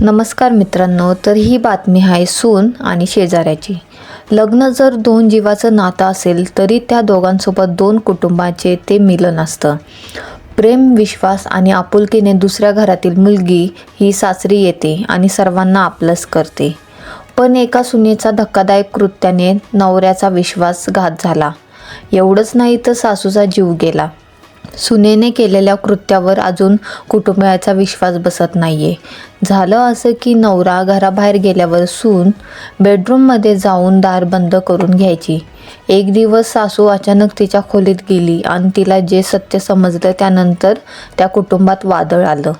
नमस्कार मित्रांनो तर ही बातमी आहे सून आणि शेजाऱ्याची. लग्न जर दोन जीवाचं नातं असेल तरी त्या दोघांसोबत दोन कुटुंबाचे ते मिलन असतं. प्रेम विश्वास आणि आपुलकीने दुसऱ्या घरातील मुलगी ही सासरी येते आणि सर्वांना आपलंच करते. पण एका सुनेचा धक्कादायक कृत्याने नवऱ्याचा विश्वासघात झाला. एवढंच नाही तर सासूचा जीव गेला. सुनेने केलेल्या कृत्यावर अजून कुटुंबाचा विश्वास बसत नाहीये. झालं असं की नवरा घराबाहेर गेल्यावर सून बेडरूममध्ये जाऊन दार बंद करून घ्यायची. एक दिवस सासू अचानक तिच्या खोलीत गेली आणि तिला जे सत्य समजलं त्यानंतर त्या कुटुंबात वादळ आलं.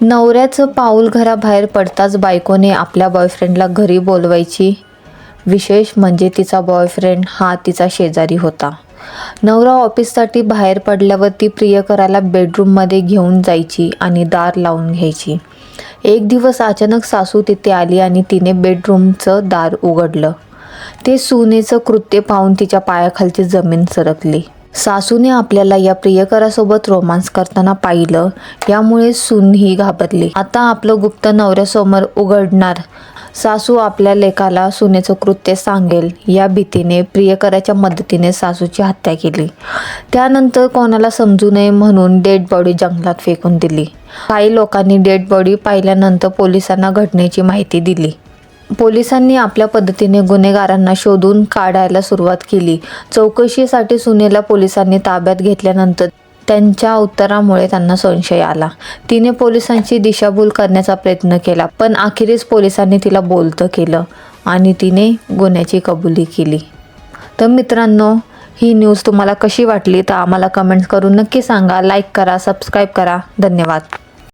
नवऱ्याचं पाऊल घराबाहेर पडताच बायकोने आपल्या बॉयफ्रेंडला घरी बोलवायची विशेष म्हणजे तिचा बॉयफ्रेंड हा तिचा शेजारी होता. नवरा ऑफिससाठी बाहेर पडल्यावर ती प्रियकराला बेडरूममध्ये घेऊन जायची आणि दार लावून घ्यायची. एक दिवस अचानक सासू तिथे आली आणि तिने बेडरूमचं दार उघडलं. ते सुनेचं कृत्य पाहून तिच्या पायाखालची जमीन सरकली. सासूने आपल्याला या प्रियकरासोबत रोमांस करताना पाहिलं. यामुळे सून ही घाबरली. आता आपलं गुप्त नवऱ्यासमोर उघडणार सासू आपल्या लेकाला सुनेचं कृत्य सांगेल. या भीतीने प्रियकराच्या मदतीने सासूची हत्या केली. त्यानंतर कोणाला समजू नये म्हणून डेड बॉडी जंगलात फेकून दिली. काही लोकांनी डेड बॉडी पाहिल्यानंतर पोलिसांना घटनेची माहिती दिली. पोलिसांनी आपल्या पद्धतीने गुन्हेगारांना शोधून काढायला सुरुवात केली. चौकशीसाठी सुनेला पोलिसांनी ताब्यात घेतल्यानंतर त्यांच्या उत्तरामुळे त्यांना संशय आला. तिने पोलिसांची दिशाभूल करण्याचा प्रयत्न केला पण अखेरीस पोलिसांनी तिला बोलतं केलं आणि तिने गुन्ह्याची कबुली केली. तर मित्रांनो ही न्यूज तुम्हाला कशी वाटली? तर आम्हाला कमेंट्स करून नक्की सांगा. लाईक करा सबस्क्राईब करा. धन्यवाद.